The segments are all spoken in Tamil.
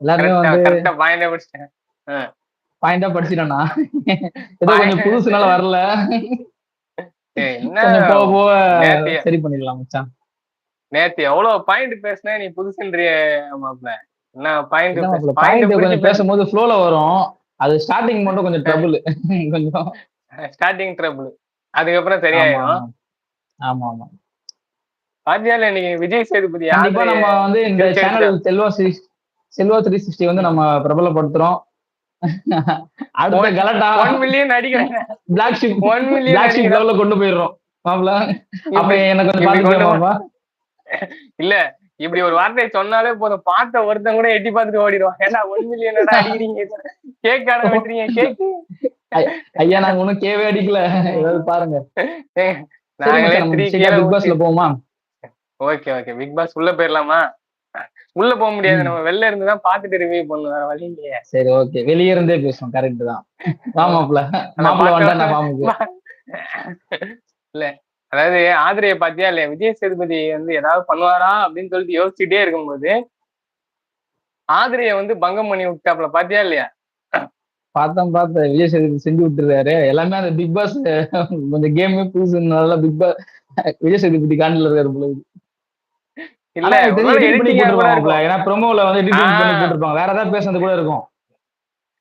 எல்லாருமே வந்து பாயிண்டா படிச்சிட்டேன் பாயிண்டா படிச்சிட்டேனா? ஏதோ கொஞ்சம் புதுசுனால வரல. போக போக சரி பண்ணிடலாம் மச்சான். நேத்து எவ்வளவு பாயிண்ட் பேசுன நீ புதுசுன்றிய மாப்ள என்ன பாயிண்ட் பாயிண்ட் கொஞ்சம் பேசும்போது ஃப்ளோல வரும். அது ஸ்டார்டிங் மட்டும் கொஞ்சம் ட்ரபிள் கொஞ்சம் ஸ்டார்டிங் ட்ரபிள் அதுக்கப்புறம் சரியாயிடும் ஆமா ஆமா. பாத்தியால இன்னைக்கு விஜய் சேதுபதி கண்டிப்பா நம்ம வந்து இந்த channel Selva Selva three sixty வந்து நம்ம பிரபலப்படுத்துறோம். அடுத்த Galatta one million black sheep one million black sheep அடிக்கிறாங்க லெவல்ல கொண்டு போயிடுறோம். மாப்ள அப்ப எனக்கு இல்ல இப்படி ஒரு வார்த்தையை சொன்னாலே போதும். பார்த்த ஒருத்தன் கூட எட்டி பார்த்துட்டு ஓடிடுவான். ஏன்னா ஒன் மில்லியன் அடிக்கிறீங்க? கேக் ஆட வெட்டுறீங்க? கேக்கு ஐயா நாங்க ஒண்ணும் கேவே அடிக்கல. ஏதாவது பாருங்க. நாங்களே பிக் பாஸ்ல போவோமா? Okay okay. பிக் பாஸ் உள்ள போயிடலாமா? உள்ள போக முடியாது. நம்ம வெளில இருந்து தான் பாத்துட்டு ரிவ்யூ பண்ணுவோம் வேற வழி இல்லையே. சரி ஓகே வெளியே இருந்தே பேசுவோம். கரெக்ட் தான். மாப்ள பார்க்க வந்தா நான் பாமுக்கு இல்ல அதாவது ஆதிரைய பாத்தியா இல்லையா? விஜய் சேதுபதி வந்து ஏதாவது பண்ணுவாரா அப்படின்னு சொல்லிட்டு யோசிச்சுட்டே இருக்கும்போது ஆதிரைய வந்து பங்கம் பண்ணி விட்டாப்ல பாத்தியா இல்லையா? பார்த்தேன் பார்த்தேன். விஜய் சேதுபதி செஞ்சு விட்டுருக்காரு எல்லாமே அந்த பிக் பாஸ் கொஞ்சம் கேமே புதுசுனால பிக் பாஸ் விஜய் சேதுபதி காண்டில் இருக்காரு போல. இல்ல. ஏன்னா ப்ரோமோல வந்து எடிட்டிங் பண்ணி ஆ. போட்டிருப்பாங்க. வேற ஏதாவது பேசுறது கூட இருக்கும்.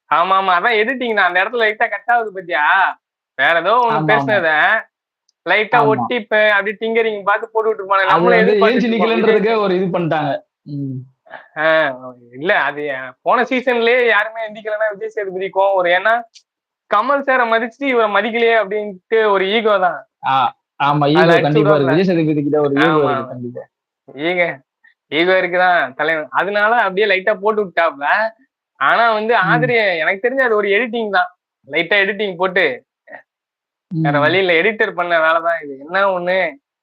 ஆமா ஆமா அதான் எடிட்டிங் தான். அந்த இடத்துல லைட்டா கட் ஆகுது பாத்தியா? வேற ஏதோ ஒண்ணு. பேசுனத. லைட்டா. ஒட்டி இப்ப அப்படி டிங்கரிங் பார்த்து போட்டு விட்டுருப்பாங்க எதிர்பார்த்துட்டு நிக்கலன்றதுக்கு ஒரு இது பண்ணிட்டாங்க. இல்ல அது போன சீசன்லயே யாருமே எந்திக்கலன்னா விஜய் சேதுபதிக்கும் ஒரு ஏன்னா கமல் சாரை மதிச்சுட்டு இவரை மதிக்கலையே அப்படின்ட்டு ஒரு ஈகோ தான். ஆமா ஈகோ கண்டிப்பா இருக்கு. விஜய் சேதுபதி கிட்ட ஒரு ஈகோ கண்டிப்பா. ஈக ஈகோ இருக்குதான் தலைவன் அதனால அப்படியே லைட்டா போட்டு விட்டாப்ல. ஆனா வந்து ஆதிரிய எனக்கு தெரிஞ்சு அது ஒரு எடிட்டிங் தான். லைட்டா எடிட்டிங் போட்டு. வேற ம். வழி இல்ல எடிட்டர் பண்ண வேலைதான் இது. என்ன ஒண்ணு?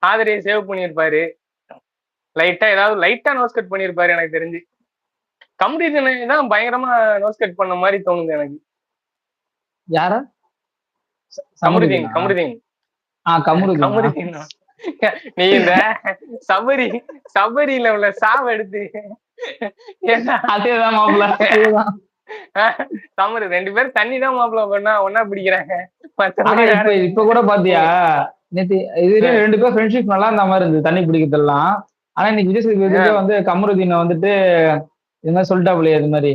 ஆதிரியை சேவ் பண்ணியிருப்பாரு. லைட்டா ஏதாவது லைட்டா நோஸ் கட் பண்ணியிருப்பாரு எனக்கு தெரிஞ்சு. கம்ப்ளீஷனை தான் பயங்கரமா நோஸ் கட் பண்ண மாதிரி தோணுது எனக்கு. யாரா? கமருதீன் சமருதீனா? கமருதீன். ஆ கமருதீன்? கமருதீன் நீ இந்த சபரி சபரியில உள்ள சாவ எடுத்து அதேதான் மாப்பிள்ள. சமரு ரெண்டு பேரும் தண்ணி தான் மாப்பிள்ள பண்ணா ஒன்னா பிடிக்கிறாங்க. இப்ப கூட பாத்தியா? நேத்து இது ரெண்டு பேரும் ஃப்ரெண்ட்ஷிப் நல்லா இருந்த மாதிரி இருந்தது தண்ணி பிடிக்கிறதெல்லாம். ஆனா இன்னைக்கு விஜய் சேதுபதிக்கு வந்து கமருதீனை வந்துட்டு இது மாதிரி சொல்லிட்டாப்லையே இது மாதிரி.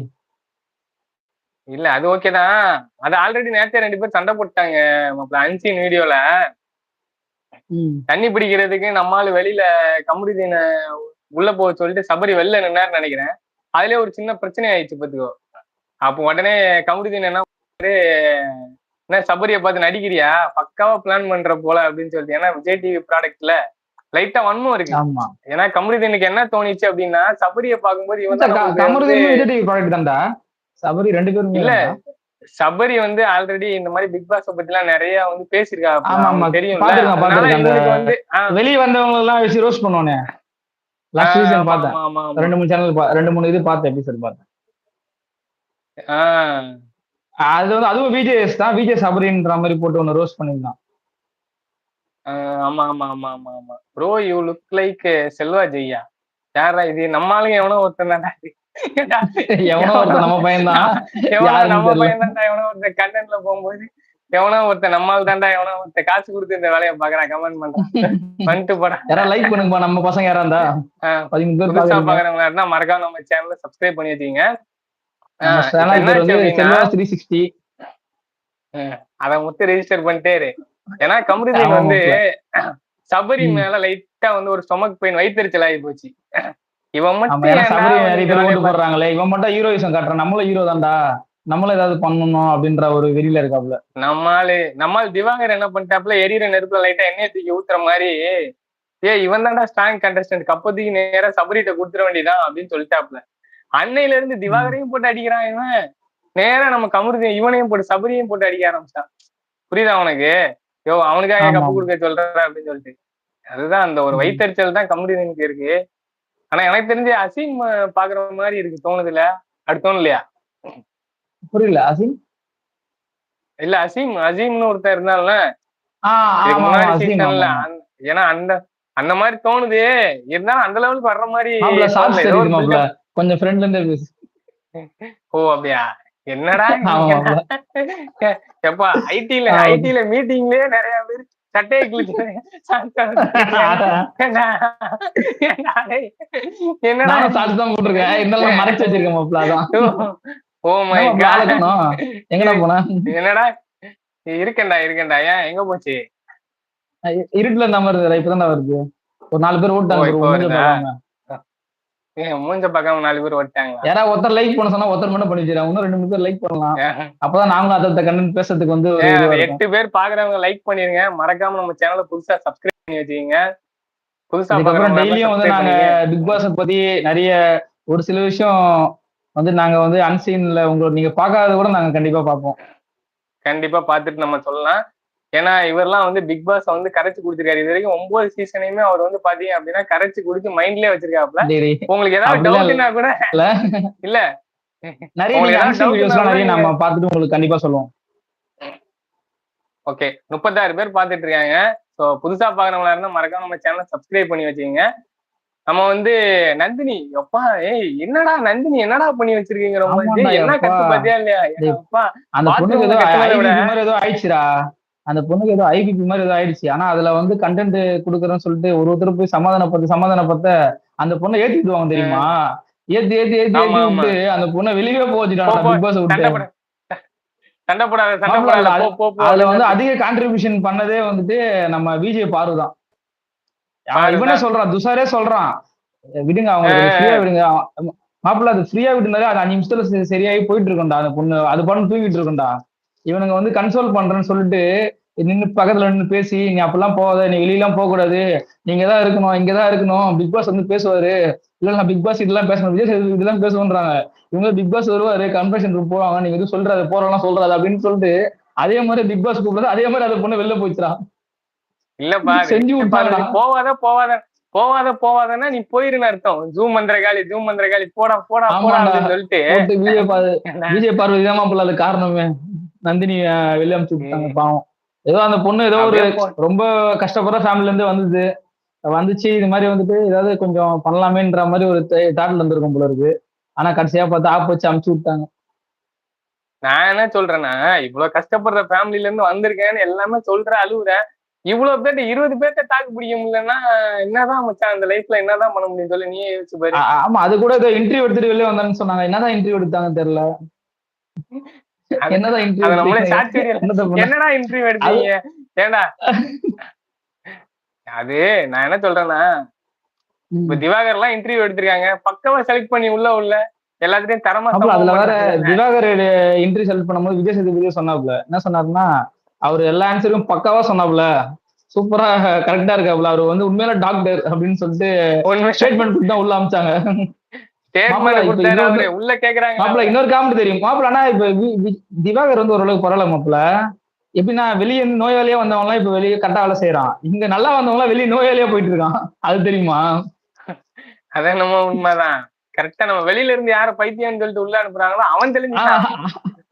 இல்ல அது ஓகே தான். அது ஆல்ரெடி நேத்தே ரெண்டு பேரும் சண்டை போட்டாங்க மாப்பிள்ள. அன்சீன் வீடியோல. தண்ணி பிடிக்கிறதுக்கு நம்மால வெளியில கமருதீனை உள்ள போக சொல்லிட்டு சபரி வெளில நின்னாரு நினைக்கிறேன். அதுலயே ஒரு சின்ன பிரச்சனை ஆயிடுச்சு பாத்துக்கோ அப்போ உடனே கமருதீன் என்ன என்ன சபரியை பார்த்து நடிக்கிறியா? பக்காவா பிளான் பண்ற போல அப்படின்னு சொல்லிட்டு. ஏன்னா விஜய் டிவி ப்ராடக்ட்ல லைட்டா வன்மம் இருக்கு. ஏன்னா கமருதீனுக்கு என்ன தோணுச்சு அப்படின்னா சபரியை பார்க்கும்போது இவன் கமருதீன் விஜய் டிவி ப்ராடக்ட் தான்டா. சபரி ரெண்டு பேரும் இல்ல. சபரி வந்து ஆல்ரெடி இந்த மாதிரி பிக் பாஸ் பத்தி எல்லாம் நிறைய வந்து ஆமா. தெரியும் வந்து வெளியே வந்தவங்க எல்லாம் வச்சு ரோஸ்ட் பண்ணுவானே. லாஸ்ட் சீசன் பார்த்தேன். ரெண்டு மூணு சேனல் ரெண்டு மூணு இது பார்த்தேன் எபிசோட் பார்த்தேன். ஆ, அது வந்து அதுவும் விஜேஎஸ் தான். விஜய் சபரின்ற மாதிரி போட்டு ஒன்னு ரோஸ்ட் பண்ணியிருந்தான். ஆ, ஆமா ஆமா ஆமா ஆமா ஆமா. Bro you look like Selva ஜெய்யா யாரா இது? நம்ம ஆளுங்க எவனோ ஒருத்தன் இது. எவனோ ஒருத்தன் நம்ம பையன் தான் எவனோ யாருன்னு நம்ம தெரியல. பையன் தான்டா எவனோ ஒருத்தன் கண்டென்ட்ல போகும்போது எவனோ ஒருத்தன் நம்மால் தான்டா எவனோ ஒருத்தன் காசு கொடுத்து இந்த வேலையை பாக்குறான் கமெண்ட் பண்றான் வந்துட்டு போடா. யாராவது லைக் பண்ணுங்கப்பா நம்ம பசங்க யாரா இருந்தா? பதிமூணு பேர் புதுசா பாக்குறவங்களா இருந்தா மறக்காம நம்ம சேனலை சப்ஸ்கிரைப் பண்ணி வச்சுக்கீங்க. அத மட்டும் ரெஜிஸ்டர் பண்ணிட்டே ஏன்னா கமருதீன் வந்து சபரி. மேல லைட்டா வந்து ஒரு ஸ்டொமக் பெயின் வயிற்றுச்சல் ஆகி போச்சு. இவன் மட்டும் போடுறாங்களே இவன் மட்டும் ஹீரோயிசம் காட்டுறான் நம்மளும் ஹீரோ தான்டா நம்மளும் ஏதாவது பண்ணணும் அப்படின்ற ஒரு வெறியில இருக்காப்ல நம்மாலு நம்மால் திவாகர் என்ன பண்ணிட்டாப்ல எரியிற நெருப்புல லைட்டா எண்ணெய் தூக்கி ஊத்துற மாதிரி ஏ இவன் தான்டா ஸ்ட்ராங் கண்டஸ்டன்ட் கப்பத்துக்கு நேரா சபரிட்ட கொடுத்துட வேண்டியதான் அப்படின்னு சொல்லிட்டாப்ல அன்னையில இருந்து திவாகரையும் போட்டு அடிக்கிறான் இவன். நேரா நம்ம கமருதி இவனையும் போட்டு சபரியும் போட்டு அடிக்க ஆரம்பிச்சான். புரியுதா அவனுக்கு யோ அவனுக்காக கப்பு. கொடுக்க சொல்ற அப்படின்னு சொல்லிட்டு. அதுதான் அந்த ஒரு ம். வைத்தறிச்சல் தான் கமருதீனுக்கு இருக்கு. ஆனா எனக்கு தெரிஞ்சு அசீம் பாக்குற மாதிரி இருக்கு தோணுதுல? அப்படி தோணலையா? புரியல அசிம் இல்ல அசீம் அசீம்னு ஒருத்தன் இருந்தால ஆ இதுக்கு ஆமா ஆமா முன்னாடி அசீம் சீசன்ல ஆமா. ஏன்னா அந்த அந்த மாதிரி தோணுது. இருந்தாலும் அந்த லெவலுக்கு வர்ற மாதிரி. கொஞ்சம் ஃப்ரெண்ட்ல இருந்தே ஓ அப்படியா? என்னடா? எப்பா ஐடில. ஐடில மீட்டிங்லயே நிறைய பேர் சட்டையை மறைச்சு வச்சிருக்கேன் ஓ மை? எங்கடா போன? என்னடா? இருக்கேன்டா இருக்கேன்டா. ஏன் எங்க போச்சு? இருட்டுல இருந்த மாதிரி இப்பதான் வருது. ஒரு நாலு பேர் ஓட்டாங்க மூஞ்ச பார்க்காம நாலு பேர் வந்துட்டாங்களா யாராவது ஒருத்தர் லைக் பண்ண சொன்னா ஒருத்தர் மட்டும் பண்ணி வச்சிருக்காங்க இன்னும் ரெண்டு மூணு பேர் லைக் பண்ணலாம். அப்பதான் நாங்களும் அதை கண்டென்ட் பேசுறதுக்கு வந்து. எட்டு பேர் பாக்குறவங்க லைக் பண்ணிருங்க. மறக்காம நம்ம சேனலை புதுசா சப்ஸ்கிரைப் பண்ணி வச்சுக்கீங்க. புதுசா பாக்குறவங்க டெய்லியும் வந்து நாங்க. பிக் பாஸ் பத்தி நிறைய ஒரு சில விஷயம் வந்து நாங்க வந்து அன்சீன்ல உங்களை நீங்க பார்க்காத கூட நாங்க கண்டிப்பா பார்ப்போம். கண்டிப்பா பாத்துட்டு நம்ம சொல்லலாம். ஏன்னா இவரெல்லாம் வந்து பிக் பாஸ் வந்து கரைச்சு குடுத்திருக்காரு. இது வரைக்கும் ஒன்பது சீசனையுமே அவர் வந்து பாத்தீங்க அப்படின்னா கரைச்சு குடிச்சு மைண்ட்லயே வச்சிருக்காப்ல உங்களுக்கு ஏதாவது டவுட்னா கூட இல்ல. நிறைய நம்ம பார்த்துட்டு உங்களுக்கு கண்டிப்பா சொல்லுவோம். ஓகே முப்பத்தாறு பேர் பாத்துட்டு இருக்காங்க. ஸோ புதுசா பாக்குறவங்களா இருந்தா மறக்காம நம்ம சேனலை சப்ஸ்கிரைப் பண்ணி வச்சுக்கோங்க. நம்ம வந்து நந்தினி எப்பா ஏய் என்னடா நந்தினி என்னடா பண்ணி வச்சிருக்கீங்க ரொம்ப என்ன. கத்து பாத்தியா இல்லையா? அப்பா அந்த பொண்ணுக்கு ஏதோ ஆயிடுச்சுடா. அந்த பொண்ணுக்கு ஏதோ ஐபிபி மாதிரி ஏதோ ஆயிடுச்சு. ஆனா அதுல வந்து கண்டென்ட் குடுக்கறேன்னு சொல்லிட்டு ஒரு ஒருத்தர் போய் சமாதானப்பட்டு சமாதானப்பட்ட அந்த பொண்ணை ஏத்தி விடுவாங்க தெரியுமா? ஏத்தி ஏத்தி ஏத்தி ஏத்தி. விட்டு அந்த பொண்ணை வெளியவே போக போ, வச்சுட்டாங்க போ, பிக் பாஸ் விட்டு அதுல வந்து அதிக கான்ட்ரிபியூஷன் பண்ணதே வந்துட்டு நம்ம விஜய் பாரு தான். இவனே. சொல்றான் துஷாரே சொல்றான். விடுங்க அவங்க ஃப்ரீயா விடுங்க. மாப்பிள்ள அது ஃப்ரீயா விட்டுனாலே அது அஞ்சு நிமிஷத்துல சரி- சரியாகி போயிட்டு இருக்கும்டா அந்த பொண்ணு. அது பண்ணு தூங்கிட்டு இருக்கும்டா. இவனுங்க வந்து கன்சோல் பண்றேன்னு சொல்லிட்டு நின்னு பக்கத்துல நின்னு பேசி நீ அப்பெல்லாம் போகாத நீ வெளியெல்லாம் போக கூடாது நீங்க தான் இருக்கணும் இங்க தான் இருக்கணும். பிக் பாஸ் வந்து பேசுவாரு. இல்ல நான் பிக் பாஸ் இதெல்லாம் பேசணும். விஜய் சேதுபதி இதெல்லாம் பேசுவோன்றாங்க. இவங்க பிக் பாஸ் வருவாரு கன்ஃபெஷன் ரூம் போவாங்க. நீங்க எதுவும் சொல்றாரு போறலாம் சொல்றாரு அப்படின்னு சொல்லிட்டு அதே மாதிரி பிக் பாஸ் கூப்பிடுறது அதே மாதிரி அந்த பொண்ணு வெளில போயிடுறான் இல்லப்பா செஞ்சு. நீ போவாத போவாத போவாத போவாதன்னா நீ போயிருன்னு அர்த்தம். ஜூம் மந்திரகாளி ஜூம் மந்திரகாளி போடா போடா போடா சொல்லிட்டு. விஜய் பார்வதி தான் மாப்பிள்ள அது காரணமே. நந்தினி வெளிய அனுப்பிச்சு விட்டாங்க பாவம். ஏதோ அந்த பொண்ணு ஏதோ ஒரு ரொம்ப கஷ்டப்படுற ஃபேமிலில இருந்து வந்தது. வந்துச்சு இது மாதிரி வந்துட்டு ஏதாவது கொஞ்சம் பண்ணலாமேன்ற மாதிரி ஒரு தாட்ல இருந்திருக்கும் போல இருக்கு. ஆனா கடைசியா பார்த்து ஆப் வச்சு அமுச்சு விட்டாங்க. நான் என்ன சொல்றேன்னா இவ்வளவு கஷ்டப்படுற ஃபேமிலில இருந்து வந்திருக்கேன்னு எல்லாமே சொல்ற அழுவுற இவ்வளவு பேர்ட்ட இருபது பேர்ட்ட தாக்கு பிடிக்க முடியலன்னா என்னதான் மச்சான் அந்த லைஃப்ல என்னதான் பண்ண முடியும் சொல்லி நீயே யோசிச்சு பாரு. ஆமா அது கூட இன்டர்வியூ எடுத்துட்டு வெளியே வந்தான்னு சொன்னாங்க. என்னதான் இன்டர்வியூ எடுத்தாங்கன்னு தெரியல. என்னடா இன்டர்வியூ எடுத்தீங்க? ஏண்டா? அது நான் என்ன சொல்றேன்னா இப்ப. திவாகர் எல்லாம் இன்டர்வியூ எடுத்திருக்காங்க. பக்கவா செலக்ட் பண்ணி உள்ள உள்ள எல்லாத்துலயும் தரமா அதுல வேற. திவாகர் இன்டர்வியூ செலக்ட் பண்ணும்போது விஜய் சேதுபதியே சொன்னாப்ல என்ன சொன்னாருன்னா அவர் எல்லா ஆன்சரும் பக்காவா சொன்னாப்ல சூப்பரா கரெக்டா இருக்காப்ல அவர் வந்து உண்மையில டாக்டர் அப்படின்னு சொல்லிட்டு ஸ்டேட்மெண்ட் தான் உள்ள அமிச்சாங்க. இன்னொரு- அவரு உள்ள கேக்குறாங்க. மாப்பிள்ள இன்னொரு காமெடி தெரியும். மாப்பிள்ள ஆனா இப்ப திவாகர் வந்து ஓரளவுக்கு பரவாயில்ல மாப்பிள்ள எப்படின்னா வெளியே இருந்து நோயாளியா வந்தவங்க எல்லாம் இப்ப வெளியே கரெக்டா வேலை செய்யறான். இங்க நல்லா வந்தவங்க எல்லாம் வெளியே நோயாளியா போயிட்டு இருக்கான் அது தெரியுமா? அது என்னமோ உண்மைதான். கரெக்டா நம்ம வெளியில இருந்து யார பைத்தியம்னு சொல்லிட்டு உள்ள அனுப்புறாங்களோ அவன் தெரிஞ்சுட்டான்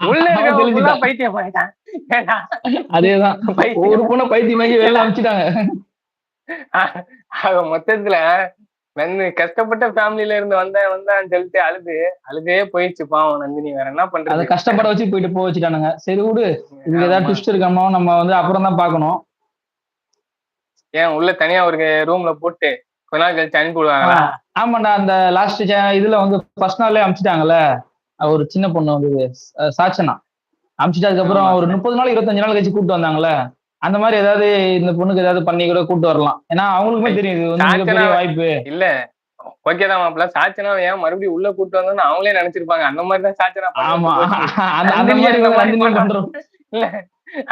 உள்ள தெரிஞ்சுட்டான். பைத்தியம் ஏண்டா, அதேதான். ஒரு பைத்தியம் பொண்ணை பைத்தியமாக்கி வெளில அமிச்சிட்டாங்க ஆக மொத்தத்துல நந்து கஷ்டப்பட்ட ஃபேமிலில இருந்து வந்தேன் வந்தான்னு சொல்லிட்டு அழுது. அழுதே போயிடுச்சு பாவம் நந்தினி. வேற என்ன அதை பண்றது கஷ்டப்பட வச்சு போயிட்டு போக வச்சுட்டானுங்க. சரி விடு. இதுல ஏதாவது. ட்விஸ்ட் இருக்காமோ நம்ம வந்து அப்புறம் தான் பார்க்கணும். ஏன் உள்ள தனியா ஒரு ரூம்ல போட்டு கொஞ்ச நாள் கழிச்சு அனுப்பி விடுவாங்களா? ஆமாண்டா அந்த லாஸ்ட் இதுல வந்து ஃபர்ஸ்ட் நாளே அமிச்சிட்டாங்கல்ல? ஒரு சின்ன பொண்ணு வந்து சாச்சனா. அமிச்சிட்டு அதுக்கப்புறம். ஒரு முப்பது நாள் இருபத்தஞ்சு நாள் கழிச்சு கூட்டு வந்தாங்கல்ல? அந்த மாதிரி ஏதாவது இந்த பொண்ணுக்கு ஏதாவது பண்ணி கூட கூட்டு வரலாம். ஏன்னா அவங்களுக்குமே தெரியும் இது வந்து வாய்ப்பு. இல்ல ஓகேதான் மாப்பிள்ள. சாச்சனா ஏன் மறுபடியும் உள்ள கூட்டு வந்தோம்னு அவங்களே நினைச்சிருப்பாங்க. அந்த மாதிரி தான் சாச்சனா ஆமா. அந்த மாதிரி இல்ல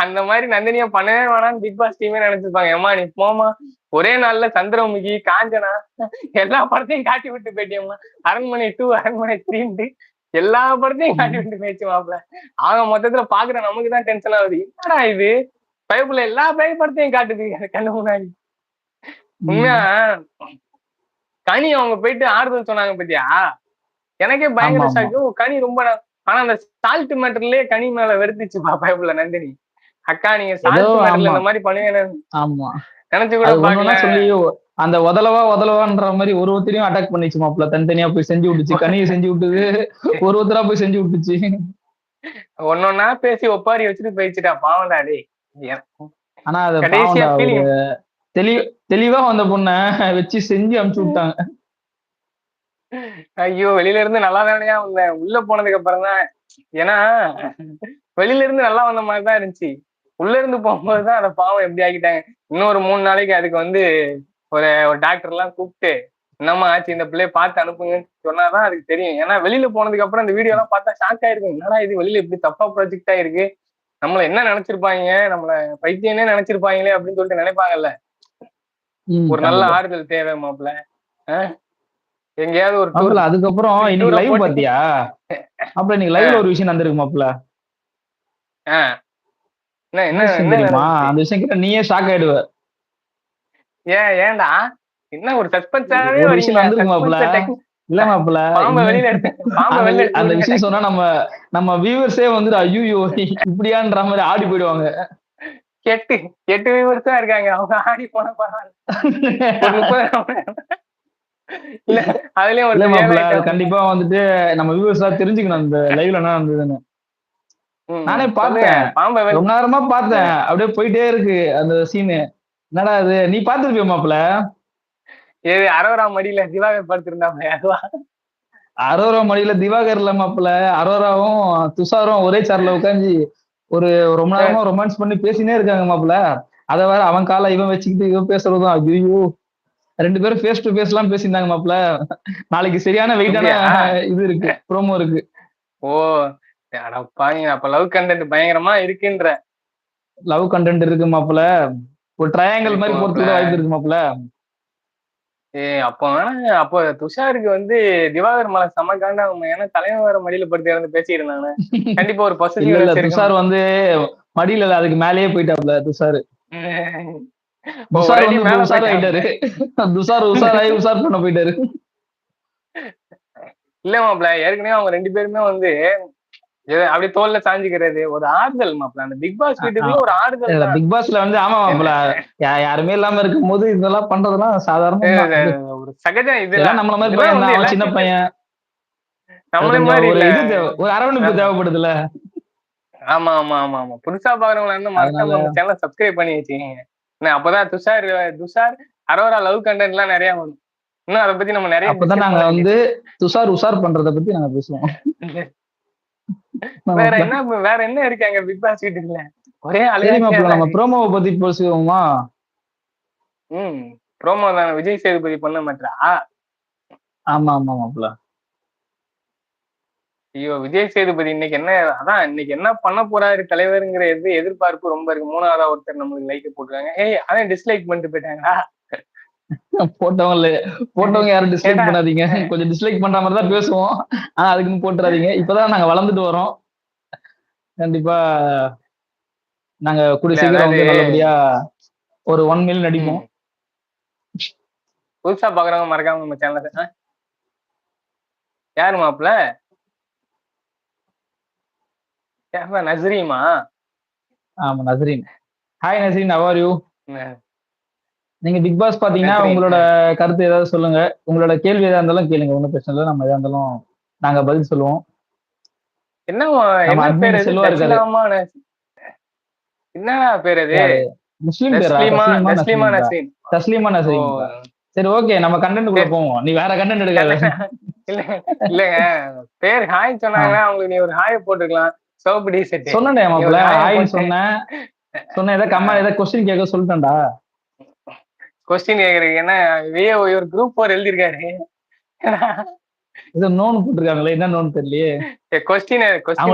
அந்த மாதிரி நந்தினியா பண்ணவே வேணாம்னு பிக் பாஸ் டீமே நினைச்சிருப்பாங்க. ஏமா நீ போமா ஒரே நாள்ல சந்திரமுகி காஞ்சனா எல்லா படத்தையும் காட்டி விட்டு போயிட்டியம்மா அரண்மனை டூ அரண்மனை த்ரீன்ட்டு எல்லா படத்தையும் காட்டி விட்டு போயிடுச்சு மாப்பிள்ள. ஆக மொத்தத்துல பாக்குற நமக்கு தான் டென்ஷன் ஆகுது. என்னடா இது? பைப்புல எல்லா பேய் படத்தையும் காட்டுது கண்ணு முன்னாடி. உண்மையா? கனி அவங்க போயிட்டு ஆறுதல் சொன்னாங்க பத்தியா? எனக்கே பயங்கர. ஷாக்கு கனி ரொம்ப ஆனா அந்த சால்ட் மேட்டர்லயே கனி மேல வெறுத்துச்சுப்பா பயப்புல நந்தினி. அக்கா நீங்க சால்ட் மேட்டர்ல. இந்த மாதிரி பண்ணுவீங்க ஆமா. நினைச்சு கூட அது ஒண்ணு பாக்கல ஒண்ணா சொல்லி அந்த உதலவா உதலவான்ற மாதிரி ஒரு ஒருத்தரையும் அட்டாக் பண்ணிச்சு மாப்பிள்ள. தனித்தனியா போய் செஞ்சு விட்டுச்சு. கனியை செஞ்சு விட்டுது. ஒரு ஒருத்தரா போய் செஞ்சு விட்டுச்சு. ஒன்னொன்னா பேசி ஒப்பாரி வச்சுட்டு போயிடுச்சுடா. பாவம்டா டேய். ஆனா அது தெளிவ தெளிவா வந்த பொண்ண வச்சு செஞ்சு அனுப்பிச்சு விட்டாங்க ஐயோ வெளியில இருந்து நல்லா தானே வந்தேன் உள்ள போனதுக்கு அப்புறம் தான். ஏன்னா வெளியில இருந்து நல்லா வந்த மாதிரி தான் இருந்துச்சு. உள்ள இருந்து போகும்போதுதான் அந்த பாவம் எப்படி ஆக்கிட்டாங்க. இன்னொரு மூணு நாளைக்கு அதுக்கு வந்து ஒரு ஒரு டாக்டர் எல்லாம் கூப்பிட்டு என்னம்மா ஆச்சு இந்த பிள்ளைய பார்த்து அனுப்புங்கன்னு சொன்னாதான் அதுக்கு தெரியும். ஏன்னா வெளியில போனதுக்கு அப்புறம் இந்த வீடியோ எல்லாம் பார்த்தா ஷாக் ஆயிருக்கும். என்னடா இது வெளியில இப்படி தப்பா ப்ராஜெக்ட் ஆயிருக்கு. நம்மள என்ன நினைச்சிருப்பாங்க? நம்மள பைத்தியனே நினைச்சிருப்பாங்களே அப்படின்னு சொல்லிட்டு நினைப்பாங்கல்ல? ஒரு நல்ல. ஆறுதல் தேவை மாப்பிள்ள. எங்கேயாவது ஒரு டூர் மாப்பிள்ள அதுக்கப்புறம் இன்னைக்கு லைவ் பாத்தியா மாப்பிள்ள இன்னைக்கு லைவ்ல ஒரு விஷயம் நடந்திருக்கு மாப்பிள்ள. என்ன என்ன விஷயம் என்ன தெரியுமா? அந்த விஷயம் கேட்டா நீயே ஷாக் ஆயிடுவ. ஏன் ஏன்டா? என்ன ஒரு சஸ்பென்ஸாவே ஒரு விஷயம் நடந்திருக்கு மாப்பிள்ள. இல்ல பாம்ப அந்த விஷயம் சொன்னா நம்ம நம்ம வியூவர்ஸே வந்துட்டு ஐயோ இப்படியான்ற மாதிரி ஆடி போயிடுவாங்க. எட்டு எட்டு வியூவர்ஸ் தான் இருக்காங்க. அவங்க ஆடி போன இல்ல அதுலயும் இல்ல ஒரு. கண்டிப்பா வந்துட்டு நம்ம வியூவர்ஸ் எல்லாம் தெரிஞ்சுக்கணும். அந்த லைவ்ல என்ன நடந்ததுன்னு நானே. பார்த்தேன். ரொம்ப நேரமா பார்த்தேன். அப்படியே போயிட்டே இருக்கு அந்த சீனு என்னடா அது நீ பாத்துருப்பிய மாப்பிள்ள? ஏது அரோரா மடியில திவாகர் படுத்திருந்தாங்க அதுவா? அரோரா மடியில திவாகர் இல்ல மாப்பிள்ள அரோராவும் துஷாரும் ஒரே சேர்ல உட்காந்து ஒரு ரொம்ப நேரமா ரொமான்ஸ் பண்ணி பேசினே இருக்காங்க மாப்பிள்ள அத வேற அவன் காலை இவன் வச்சுக்கிட்டு இவன் பேசுறதும் ஐயோ ரெண்டு பேரும் ஃபேஸ் டு ஃபேஸ் எல்லாம் பேசியிருந்தாங்க மாப்பிள்ள நாளைக்கு சரியான வெயிட்டான? இது இருக்கு ப்ரோமோ இருக்கு. ஓ அடப்பாங்க அப்ப லவ் கண்டென்ட் பயங்கரமா இருக்குன்ற. லவ் கண்டென்ட் இருக்கு மாப்பிள்ள ஒரு ட்ரையாங்கிள் மாதிரி போறதுக்கு இருக்கு மாப்பிள்ள ஏ அப்போ வேணா அப்போ துஷாருக்கு வந்து திவாகர் மலை செம காண்டாகும் ஏன்னா தலைவன் வேற மடியில படுத்து இறந்து பேசிட்டு இருந்தாங்க கண்டிப்பா ஒரு பசங்க துஷார் வந்து மடியில இல்ல அதுக்கு மேலேயே போயிட்டாப்ல துஷார். வந்து உஷார். ஆயிட்டாரு துஷார் உஷார் ஆகி உஷார் பண்ண போயிட்டாரு. இல்ல மாப்ள ஏற்கனவே அவங்க ரெண்டு பேருமே வந்து அப்படியே தோல்ல சாஞ்சுக்கிறது. ஒரு ஆறுதல் அந்த பிக் பாஸ் வீட்டுக்குள்ள ஒரு ஆறுதல். பிக் பாஸ்ல வந்து ஆமா யாருமே இல்லாம இருக்கும் போது இதெல்லாம் பண்றதெல்லாம் சாதாரண ஒரு சகஜம் இது இதெல்லாம் நம்மள மாதிரி பையன் சின்ன பையன். நம்மள கொஞ்சம் மாதிரி ஒரு அரவணைப்பு தேவைப்படுதுல்ல. ஆமா ஆமா ஆமா ஆமா. புதுசா பாக்குறவங்க வந்து மறக்காம அதனால- நம்ம சேனல் சப்ஸ்கிரைப் பண்ணி வச்சுக்கீங்க. அப்பதான் துஷார் துஷார் அரோரா லவ் கண்டென்ட் எல்லாம் நிறைய வரும். இன்னும் அதை பத்தி நம்ம நிறைய அப்பதான் நாங்க வந்து துஷார் உஷார் பண்றத பத்தி நாங்க பேசுவோம். வேற என்ன வேற என்ன இருக்காங்க பிக் பாஸ் வீட்டுக்குள்ள? ஒரே நம்ம ப்ரோமோவை பத்தி பேசுவோமா? ம் ப்ரோமோ தான். விஜய் சேதுபதி பண்ண மாட்டா ஆமா ஆமா மாப்பிள்ள ஐயோ விஜய் சேதுபதி இன்னைக்கு என்ன அதான் இன்னைக்கு என்ன பண்ண போறாரு தலைவருங்கிற எது எதிர்பார்ப்பு ரொம்ப இருக்கு. மூணாவதா ஒருத்தர் நம்மளுக்கு லைக் போட்டுருக்காங்க. ஏய் அதான் டிஸ்லைக் பண்ணிட்டு போயிட்டாங்களா? போட்டவங்க போட்டவங்க யாரும் டிஸ்லைக். பண்ணாதீங்க. கொஞ்சம் டிஸ்லைக் பண்ற மாதிரி தான் பேசுவோம். ஆனா அதுக்குன்னு போட்டுறாதீங்க. இப்பதான் நாங்க வளர்ந்துட்டு வரோம். கண்டிப்பா நாங்க கூடிய சீக்கிரம் நல்லபடியா ஒரு ஒன் மில் நடிப்போம். புதுசா பாக்குறவங்க மறக்காம நம்ம சேனல் யாரு மாப்ள யாருப்பா, நஸ்ரீமா ஆமா நசரீன் ஹாய் நசரீன் you? ம். நீங்க பிக் பாஸ் பாத்தீங்கன்னா. உங்களோட கருத்து ஏதாவது சொல்லுங்க. உங்களோட கேள்வி எதா இருந்தாலும் கேளுங்க. ஒன்றும் பிரச்சனை இல்லை. நம்ம எதா இருந்தாலும் நாங்க பதில் சொல்லுவோம். என்ன என்ன பேர் அது? முஸ்லீம் தஸ்லீமா நசரீன் சரி ஓகே. நம்ம கண்டென்ட் குள்ள போவோம். நீ வேற கண்டென்ட் எடுக்காத. இல்ல இல்லங்க. பேர் ஹாய் சொன்னாங்கன்னா அவங்களுக்கு நீ ஒரு ஹாய் போட்டுக்கலாம். சோப்பு டி செட் சொன்னேன் மாப்பிள்ள. போட்டு- சொன்னேன். சொன்னேன். ஏதாவது கம்மா ஏதாவது கொஸ்டின் கேட்க சொல்லிட்டேன்டா. கொஸ்டின் கேக்குறீங்க. என்ன விஏ ஒரு குரூப் ஃபோர் எழுதிருக்காரு இது நோன் போட்டிருக்காங்களே என்ன நோன் தெரியலையே. கொஸ்டின் கொஸ்டின்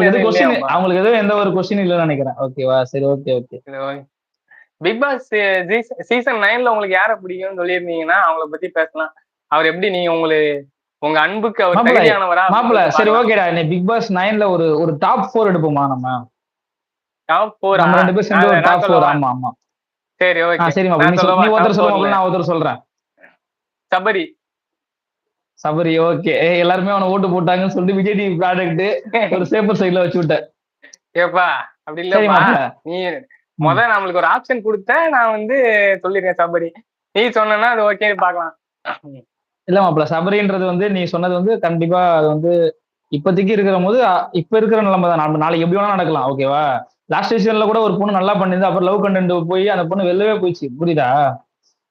அவங்களுக்கு எதுவும் எந்த ஒரு கொஸ்டின் இல்லைன்னு நினைக்கிறேன். ஓகேவா சரி okay okay Bigg Boss season நைன்ல உங்களுக்கு யார பிடிக்கும்னு சொல்லியிருந்தீங்கன்னா அவங்கள பத்தி பேசலாம். அவர் எப்படி நீங்க உங்களுக்கு உங்க அன்புக்கு அவர் தகுதியானவரா மாப்பிள்ள சரி ஓகேடா நீ பிக் பாஸ் நைன்ல ஒரு ஒரு டாப் ஃபோர் எடுப்போமா நம்ம? டாப் போர் நம்ம ரெண்டு பேரும் சேர்ந்து ஒரு டாப் ஃபோர் ஆமா ஆமா. சரி ஓகே சரி நீ? ஒருத்தர் top சொல்ல four மாப்பிள்ள ல. நான் ஒருத்தர் சொல்றேன். சபரி. சபரி ஓகே எல்லாருமே அவனை ஓட்டு போட்டாங்கன்னு சொல்லிட்டு விஜய் டிவி ப்ராடக்ட் ஒரு சேப்பர் சைடுல வச்சு விட்டேன். ஏப்பா அப்படி இல்லப்பா. நீ முத நம்மளுக்கு ஒரு ஆப்ஷன் கொடுத்த நான் வந்து சொல்லிருக்கேன் சபரி. நீ சொன்னா அது ஓகே பார்க்கலாம். இல்ல மாப்பிள சபரின்றது வந்து நீ சொன்னது வந்து கண்டிப்பா அது வந்து இப்போதைக்கு இருக்கிற போது இப்ப இருக்கிற நிலைமை தான் நம்ம நாளைக்கு எப்படி வேணா நடக்கலாம் ஓகேவா லாஸ்ட் சீசன்ல கூட ஒரு பொண்ணு நல்லா பண்ணிருந்து அப்புறம் லவ் கண்டென்ட் போய் அந்த பொண்ணு வெளிலவே போயிடுச்சு. புரியுதா?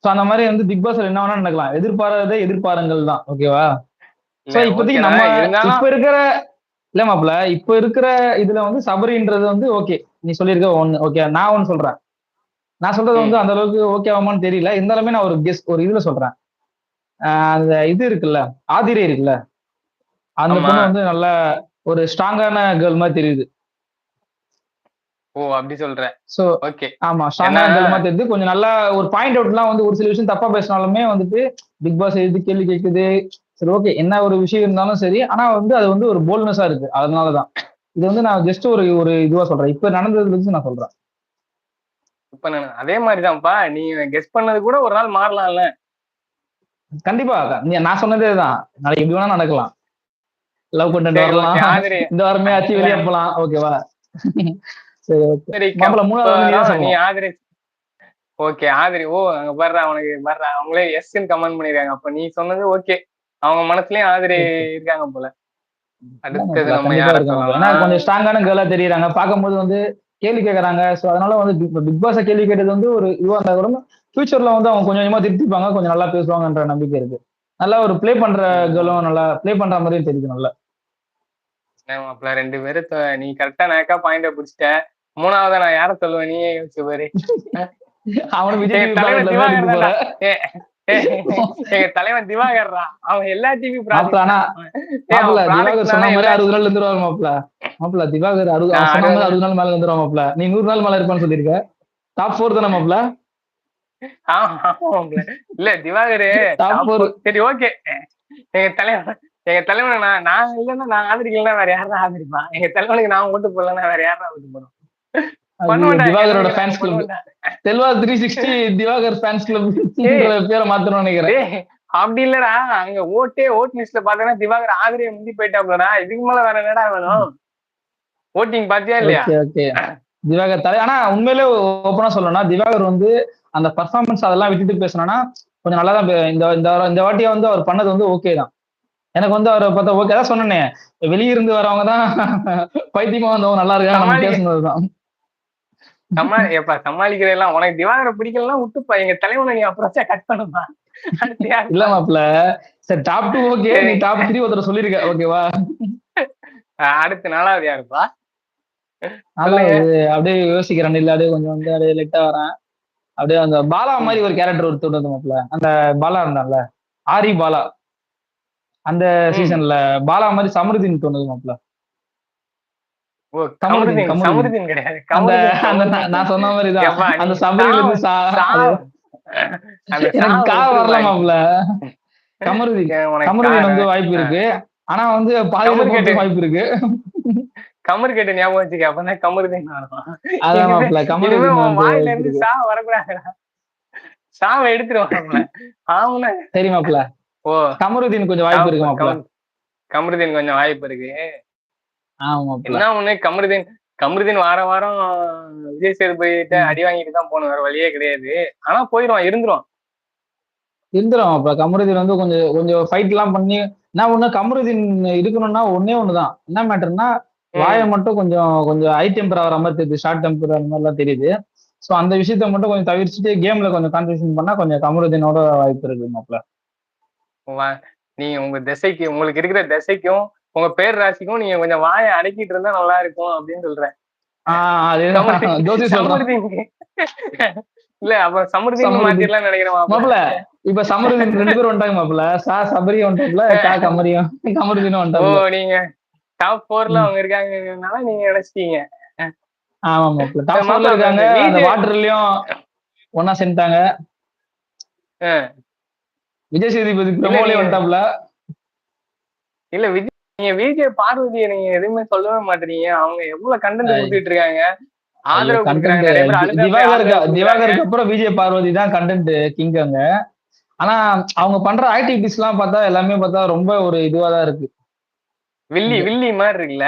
சோ அந்த மாதிரி வந்து பிக் பாஸ்ல என்ன வேணா நடக்கலாம். எதிர்பாராத எதிர்பாருங்கள் தான். ஓகேவா சோ இப்போதைக்கு நம்ம இப்ப இருக்கிற இல்ல மாப்பிள இப்ப இருக்கிற இதுல வந்து சபரின்றது வந்து ஓகே நீ சொல்லியிருக்க ஒண்ணு. ஓகே நான் ஒண்ணு சொல்றேன். நான் சொல்றது வந்து அந்த அளவுக்கு ஓகே ஆகுமான்னு தெரியல. இருந்தாலுமே நான் ஒரு கெஸ் ஒரு இதுல சொல்றேன். அந்த இது இருக்குல்ல. ஆதிரை இருக்குல்ல. அந்த. பொண்ணு வந்து நல்ல ஒரு ஸ்ட்ராங்கான கேர்ள் மாதிரி தெரியுது. ஓ அப்படி சொல்ற சோ ஓகே. ஆமா ஸ்ட்ராங்கான? கேர்ள் மாதிரி தெரியுது. கொஞ்சம் நல்லா ஒரு பாயிண்ட் அவுட்லாம் வந்து ஒரு சில விஷயம் தப்பா பேசினாலுமே வந்துட்டு பிக் பாஸ் எது கேள்வி கேட்குது சரி ஓகே என்ன ஒரு விஷயம் இருந்தாலும் சரி. ஆனா வந்து அது வந்து ஒரு போல்னஸா இருக்கு. அதனாலதான். இது வந்து நான் ஜஸ்ட் ஒரு ஒரு இதுவா சொல்றேன். இப்ப நடந்ததுல இருந்து நான் சொல்றேன். இப்ப நான் அதே மாதிரிதான்ப்பா. நீ கெஸ் பண்ணது கூட ஒரு நாள் மாறலாம்ல. கண்டிப்பா. நான் சொன்னதே தான் நாளைக்கு எப்படி வேணா நடக்கலாம். லவ் சரி, வரலாம். இந்த வாரமே ஆச்சு வெளியே போலாம். ஓகேவா சரி மூணாவது. ஆதிரி. ஓகே ஆதிரி. ஓ அங்க வர்றா அவனுக்கு வர்றா. அவங்களே எஸ்ன்னு கமெண்ட் பண்ணிருக்காங்க. அப்ப நீ சொன்னது ஓகே அவங்க மனசுலயும் ஆதிரி இருக்காங்க போல. அடுத்தது நம்ம யார கொஞ்சம் ஸ்ட்ராங்கான கேர்ளா தெரியுறாங்க. பார்க்கும்போது வந்து கேள்வி கேட்கறாங்க சோ அதனால வந்து பிக் பாஸ் கேள்வி கேட்டது வந்து ஒரு இதுவா இருந்தா கூட ஃபியூச்சர்ல வந்து அவங்க கொஞ்சம் கொஞ்சமா திருத்திப்பாங்க கொஞ்சம் நல்லா பேசுவாங்கன்ற நம்பிக்கை இருக்கு. நல்லா ஒரு ப்ளே பண்ற கேர்ளும் நல்லா ப்ளே பண்ற மாதிரியும் தெரியுது நல்லா. மாப்பிள்ள ரெண்டு பேரும் நீ கரெக்டா நேக்கா பாயிண்ட பிடிச்சிட்ட. மூணாவதா நான் யார சொல்லுவேன்? நீயே யோசிச்சு பாரு. ஏ- எங்க தலைவன் திவாகர்ரா அவன் எல்லா டிவி அறுபது நாள் இருந்துருவாரு மாப்பிள. மாப்பிள திவாகர் அறுபது அறுபது. நாள் மேல இருந்துருவா மாப்பிள. நீ நூறு நாள் மேல இருப்பான்னு சொல்லியிருக்க. டாப் ஃபோர் தானே மாப்பிள? இல்ல திவாகரு. சரி ஓகே. எங்க தலைவன் எங்க தலைவனை நான் நான் இல்லைன்னா நான் ஆதரிக்கலன்னா வேற யாரும் ஆதரிப்பான்? எங்க தலைவனுக்கு நான் ஓட்டு போடலன்னா வேற யாரும் ஓட்டு பண்ணுவேன்டா, திவாகரோட fans club. Selva three sixty Diwakar fans club. பேரை மாத்தணும்னு நினைக்கிறேன். அப்படி இல்லடா. அங்க ஓட்டே ஓட் லிஸ்ட்ல பாத்தீங்கன்னா திவாகர் ஆதரியை முந்தி போயிட்டாப்லடா. இதுக்கு மேல வேற என்னடா வேணும்? ஓட்டிங் பாத்தியா இல்லையா? திவாகர் தலை. ஆனா உண்மையிலே ஓப்பனா சொல்லணும்னா திவாகர் வந்து அந்த பர்ஃபார்மன்ஸ் அதெல்லாம் விட்டுட்டு பேசணும்னா கொஞ்சம் நல்லா தான் இந்த இந்த வாட்டியா வந்து அவர் பண்ணது வந்து ஓகே தான். எனக்கு வந்து அவரை பார்த்தா ஓகே தான் சொன்னேனே வெளியிருந்து வரவங்க தான் பைத்தியமா வந்தவங்க நல்லா இருக்காங்க பேசுனதுதான் சமாளி எப்பா சமாளிக்கிற எல்லாம் உனக்கு திவாகரை பிடிக்கலாம் விட்டுப்பா. எங்க தலைவனை நீ அப்புறம் கட் யாரு? இல்ல மாப்ள சரி டாப் டூ ஓகே நீ டாப் த்ரீ ஒருத்தர் சொல்லிருக்க. ஓகேவா அடுத்து நாலாவது யாருப்பா? அப்படியே யோசிக்கிறேன். இல்ல அப்படியே கொஞ்சம் வந்து அப்படியே லைட்டா வரேன். அப்படியே அந்த பாலா மாதிரி ஒரு கேரக்டர் ஒருத்தர் வந்து மாப்ள அந்த பாலா இருந்தான்ல ஆரி பாலா. அந்த. சீசன்ல பாலா மாதிரி சமருதின்னு தோணுது கமருதீன். நான் சொன்ன மாதிரி தான் அந்த சபரியில இருந்து சா சா- அது- அந்த எனக்கு கா வரல கமருதி கா- வந்து வாய்ப்பு இருக்கு. ஆனா வந்து பாதியில. வாய்ப்பு இருக்கு. கமரு கேட்டு ஞாபகம் வச்சுக்க அப்பதான் உன் வந்து வாயில இருந்து. சா வரக்கூடாதுடா. சாவை எடுத்துருவாங்க ஆமா சரி ஓ. கமருதீன் கொஞ்சம் வாய்ப்பு இருக்கு கமருதீன் கொஞ்சம் வாய்ப்பு இருக்கு. ஆமா என்ன ஒண்ணு கமருதீன் கமருதீன் வார வாரம் விஜய் சேதுபதிட்ட அடி வாங்கிட்டு தான் போகணும் வேற வழியே கிடையாது. ஆனா போயிடுவான் இருந்துருவான். இருந்துரும் அப்ப கமருதீன் வந்து கொஞ்சம் கொஞ்சம் ஃபைட் எல்லாம் பண்ணி நான் ஒண்ணு கமருதீன் இருக்கணும்னா ஒன்னே ஒண்ணுதான். என்ன மேட்டர்னா வாயை மட்டும் கொஞ்சம் கொஞ்சம் ஹை டெம்பர் ஆகிற மாதிரி தெரியுது. ஷார்ட் டெம்பர் அந்த மாதிரிலாம் தெரியுது. சோ அந்த விஷயத்த மட்டும் கொஞ்சம் தவிர்த்துட்டு கேம்ல கொஞ்சம் கான்சன்ட்ரேஷன் பண்ணா கொஞ்சம் கமருதீனோட வாய்ப்பு இருக்கு மாப்ள வா- நீங்க உங்க திசைக்கு உங்களுக்கு இருக்கிற திசைக்கும் உங்க பேர் ராசிக்கும் நீங்க கொஞ்சம் வாயை அடக்கிட்டு இருந்தா நல்லா இருக்கும் அப்படின்னு சொல்றேன். இல்ல அப்ப சமருதீன். மாத்திரலாம் நினைக்கிறேன் மாப்பிள்ளை. மாப்ள இப்ப சமருதீன் ரெண்டு பேரும் வந்துட்டாங்க மாப்ள சா சபரி வந்துட்டாப்ல கா கமரியும் கமருதீனும் ஓ வந்துட்டாப்ல நீங்க டாப் போர்ல அவங்க இருக்காங்கனால நீங்க நினைச்சிட்டீங்க. ஆமா மாப்ள டாப் ஃபோர்ல இருக்காங்க. அந்த வாட்டர்லயும் ஒன்னா செஞ்சுட்டாங்க ஆ. விஜய் சேதுபதி பிரமோலே வந்துட்டாப்ல இல்ல விஜய் நீங்க விஜய் பார்வதியை நீங்க எதுவுமே சொல்லவே மாட்டீங்க. அவங்க எவ்வளவு கண்டென்ட். கொடுத்துட்டு இருக்காங்க திவாகருக்கு. திவாகருக்கு அப்புறம் விஜய் பார்வதி தான் கண்டென்ட் கிங் அங்க. ஆனா அவங்க பண்ற ஆக்டிவிட்டிஸ் எல்லாம் பார்த்தா எல்லாமே பார்த்தா ரொம்ப ஒரு இதுவா தான் இருக்கு. வில்லி வில்லி மாதிரி இருக்குல்ல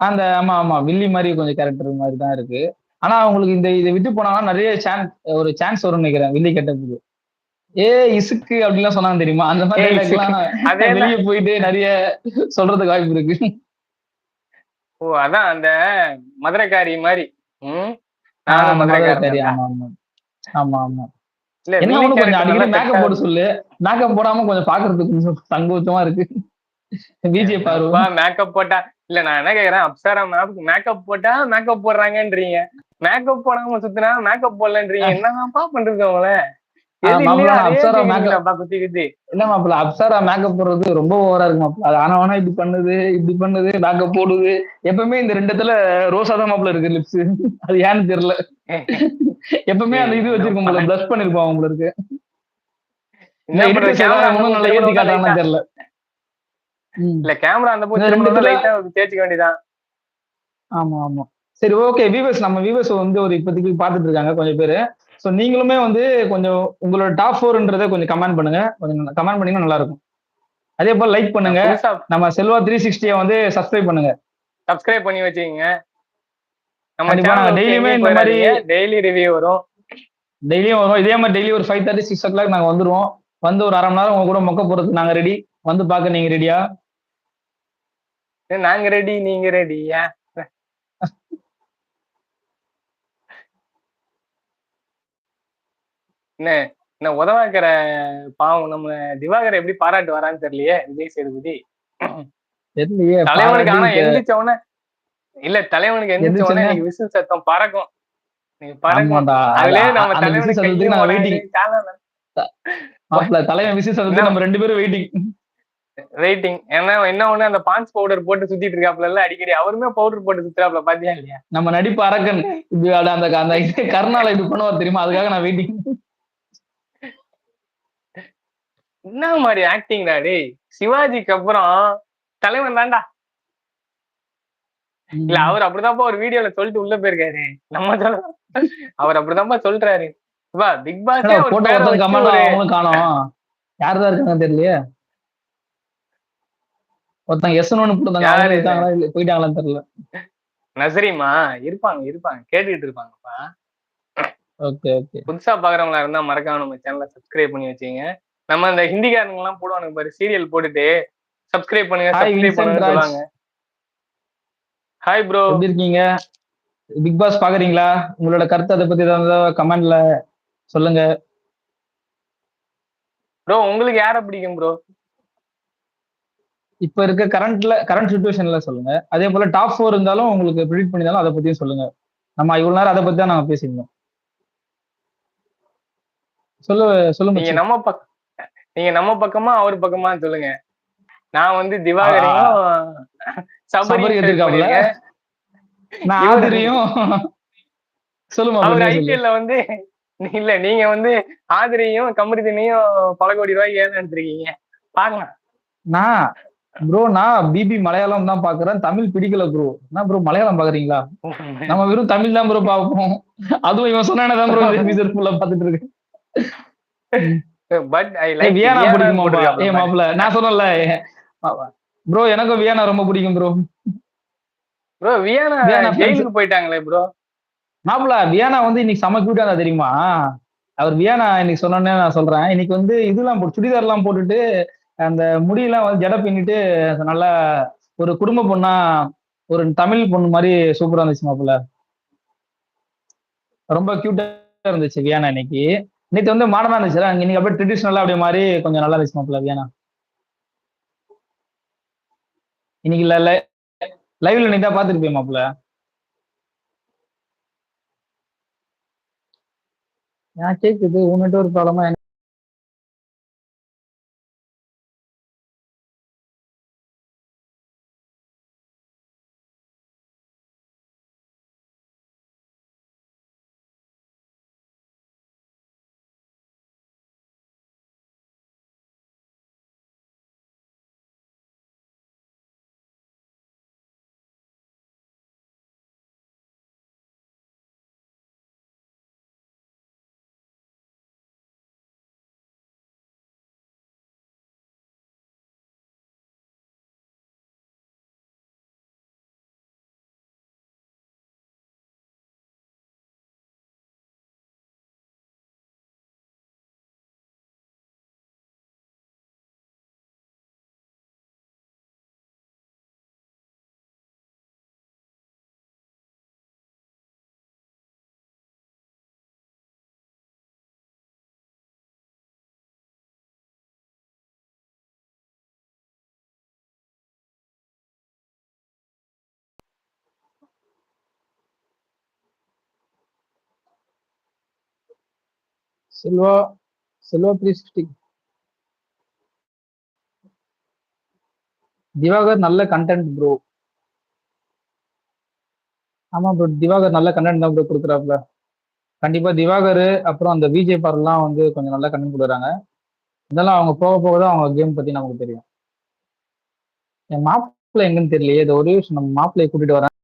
அந்த ஆமா ஆமா. வில்லி மாதிரி கொஞ்சம் கேரக்டர் மாதிரி தான் இருக்கு. ஆனா அவங்களுக்கு இந்த இதை விட்டு போனாங்கன்னா நிறைய சான்ஸ் ஒரு சான்ஸ் வரும்னு நினைக்கிறேன் வில்லி கெட்டதுக்கு. ஏ இசுக்கு அப்படிலாம் சொன்னாங்க தெரியுமா? அந்த மாதிரி. வெளியே போயிட்டு நிறைய சொல்றதுக்கு வாய்ப்பு இருக்கு. ஓ அதான் அந்த மதுரைக்காரி மாதிரி ம்? ஆ, நானும் அந்த மாதிரி மதுரைக்காரன் சரி, தான். ஆமா ஆமா. ஆமா இல்ல என்ன கொஞ்சம் அடிக்கடி மேக்கப் போட சொல்லு. மேக்கப் போடாம கொஞ்சம் பாக்குறதுக்கு கொஞ்சம் சங்கோச்சமா இருக்கு. பிஜே பாரு. மேக்கப் போட்டா இல்ல நான் என்ன கேக்குறேன் அப்சரா மேக்கப் போட்டா மேக்கப் போடுறாங்கன்றீங்க. மேக்கப் போடாம சுத்தினா மேக்கப் போடலன்றீங்க. என்னப்பா பண்றது அவங்கள மாப்பிள்ளை, நான் அப்சரா மேக்கப் போடுறது ரொம்ப ஓவரா இருக்கு அது ஆனா இப்படி பண்ணுது இப்படி பண்ணுது மேக்கப் போடுது. எப்பவுமே இந்த ரெண்டு இடத்துல தான் மாப்பிள்ள இருக்கு லிப்ஸ் அது ஏன்னு தெரியல. எப்பவுமே அந்த இது வச்சிருக்கோம் போல பிளஸ் என்ன காட்டுறாங்கன்னு தெரியல. இல்ல கேமரா அந்த போச்சு லைட்டா தேய்ச்சிக்க வேண்டியதான் ஆமா ஆமா. சரி ஓகே வியூவர்ஸ் நம்ம வியூவர்ஸ் வந்து ஒரு இப்போதைக்கு பார்த்துட்டு இருக்காங்க கொஞ்சம் பேரு. ஸோ நீங்களுமே வந்து கொஞ்சம் உங்களோட டாப் ஃபோர்ன்றதை கொஞ்சம் கமெண்ட் பண்ணுங்க. கொஞ்சம் கமெண்ட் பண்ணீங்கன்னா நல்லா இருக்கும் அதே போல லைக் பண்ணுங்க. நம்ம செல்வா த்ரீ சிக்ஸ்டியை வந்து சப்ஸ்கிரைப் பண்ணுங்க. சப்ஸ்கிரைப் பண்ணி வச்சுக்கோங்க. நம்ம daily-யுமே இந்த மாதிரி- டெய்லி ரிவ்யூ வரும். டெய்லியும் வரும். இதே மாதிரி டெய்லி ஒரு five thirty six o'clock நாங்கள் வந்துருவோம். வந்து ஒரு அரை மணி நேரம் உங்க கூட மொக்க போறதுக்கு நாங்க ரெடி வந்து பார்க்க நீங்க ரெடியா நாங்க ரெடி நீங்க ரெடியா என்ன என்ன உதவாக்கிற பாவம் நம்ம திவாகர் எப்படி பாராட்டு வரான்னு தெரியலையே விஜய் சேதுபதி. தலைவனுக்கு ஆனா எந்திரிச்ச உடனே இல்ல தலைவனுக்கு எந்திரிச்ச உடனே எனக்கு விசில் சத்தம் பறக்கும். நீங்க பறக்கும். அதுலயே அது- நம்ம தலைவனுக்கு தலைவன் விசில் சத்தத்துக்கு நம்ம ரெண்டு பேரும் வெயிட்டிங் வெயிட்டிங் ஏன்னா என்ன ஒண்ணு அந்த பான்ஸ் பவுடர் போட்டு சுத்திட்டு இருக்காப்ல அடிக்கடி அவருமே பவுடர் போட்டு சுத்துறாப்ல பாத்தியா இல்லையா? நம்ம நடிப்பு அரக்கன். இப்படி அந்த அந்த இது கர்நால இப்படி பண்ணுவார் தெரியுமா? அதுக்காக நான் வெயிட்டிங் என்ன மாதிரி ஆக்டிங்டா டேய்? சிவாஜிக்கு அப்புறம் தலைவன் தான்டா. இல்ல அவர் அப்படிதான்ப்பா ஒரு வீடியோல சொல்லிட்டு உள்ள போயிருக்காரு. நம்ம சொல்ல அவர் அப்படிதான்ப்பா சொல்றாரு. பிக் பாஸ் காணோம். யார் தான் இருக்காங்க தெரியலையே? ஒருத்தங்க எஸ் ஒன்னு இல்ல போயிட்டாங்களான்னு தெரியல. நசரிமா இருப்பாங்க இருப்பாங்க. கேட்டுக்கிட்டு இருப்பாங்கப்பா. ஓகே ஓகே புதுசா பாக்குறவங்களா இருந்தா மறக்காம நம்ம சேனலை சப்ஸ்கிரைப் பண்ணி வச்சுங்க நம்ம இந்த ஹிந்திக்காரங்க எல்லாம் போடுவானுங்க பாரு சீரியல் போட்டுட்டு சப்ஸ்கிரைப் பண்ணுங்க சப்ஸ்கிரைப் பண்ணுங்க. சொல்லுவாங்க. ஹாய் ப்ரோ எப்படி இருக்கீங்க? பிக் பாஸ் பாக்குறீங்களா? உங்களோட கருத்து அதை பத்தி ஏதாவது கமெண்ட்ல சொல்லுங்க. ப்ரோ உங்களுக்கு யார பிடிக்கும் ப்ரோ இப்ப இருக்க கரண்ட்ல கரண்ட் சுச்சுவேஷன்ல சொல்லுங்க. அதே போல டாப் ஃபோர் இருந்தாலும் உங்களுக்கு ப்ரிடிக் பண்ணியிருந்தாலும் அதை பத்தியும் சொல்லுங்க. நம்ம இவ்வளவு நேரம் அதை பத்தி தான் நாங்க பேசியிருந்தோம். சொல்லு சொல்லுங்க நீங்க. நம்ம பக் நீங்க நம்ம பக்கமா அவர் பக்கமா சொல்லுங்க. நான் வந்து திவாகரையும் சபரி எடுத்திருக்காப்புல. நான் ஆதிரியும் சொல்லுமா அவர். ஐபிஎல்ல வந்து இல்ல நீங்க வந்து ஆதிரையும் கமரிதனையும் பல கோடி ரூபாய்க்கு ஏன் எடுத்திருக்கீங்க. பாக்கலாம் நான் ப்ரோ நான் பிபி மலையாளம் தான் பாக்குறேன். தமிழ் பிடிக்கல ப்ரோ என்ன ப்ரோ மலையாளம் பாக்குறீங்களா? நம்ம வெறும் தமிழ் தான் ப்ரோ பார்ப்போம். அதுவும் இவன் சொன்னானே தான் ப்ரோ ஃபுல்லா பாத்துட்டு இருக்கு பட் ஐ லைக் வியானா பிடிக்குமா ஏ மாப்பிள நான் சொன்னேன்ல. ப்ரோ எனக்கும் வியானா ரொம்ப பிடிக்கும் ப்ரோ ப்ரோ வியானா. ஜெயிலுக்கு போயிட்டாங்களே ப்ரோ மாப்பிள வியானா வந்து இன்னைக்கு செம கியூட்டா தெரியுமா? அவர் வியானா இன்னைக்கு சொன்னோன்னே நான் சொல்றேன். இன்னைக்கு வந்து இதெல்லாம் போட்டு சுடிதார் எல்லாம் போட்டுட்டு அந்த முடியெல்லாம் வந்து ஜட பின்னிட்டு நல்லா ஒரு குடும்ப பொண்ணா ஒரு தமிழ் பொண்ணு மாதிரி சூப்பரா இருந்துச்சு மாப்பிள்ள. ரொம்ப கியூட்டா இருந்துச்சு வியானா இன்னைக்கு. நேற்று வந்து மாடர்னா இருந்துச்சு இன்னைக்கு அப்படியே ட்ரெடிஷ்னலா அப்படியே மாதிரி கொஞ்சம் நல்லா இருந்துச்சு மாப்பிள்ள வியானா. இன்னைக்கு லைவ்ல நீ தான் பாத்துட்டு மாப்பிள்ள. ஏன் கேக்குது உன்கிட்ட ஒரு ப்ராப்ளமா செல்வா செல்வா த்ரீ சிக்ஸ்டி திவாகர் நல்ல கண்டென்ட் ப்ரோ ஆமா ப்ரோ திவாகர் நல்ல கண்டென்ட் தான் ப்ரோ கொடுக்குறாப்ல. கண்டிப்பா திவாகர் அப்புறம் அந்த விஜய் பார்லாம் வந்து கொஞ்சம் நல்லா கண்டென்ட் கொடுக்குறாங்க. இதெல்லாம் அவங்க போக போக தான் அவங்க கேம் பத்தி நமக்கு தெரியும். என் மாப்பிள்ளை எங்கன்னு தெரியலையே இது ஒரே விஷயம் நம்ம மாப்பிள்ளையை கூட்டிட்டு வரேன்.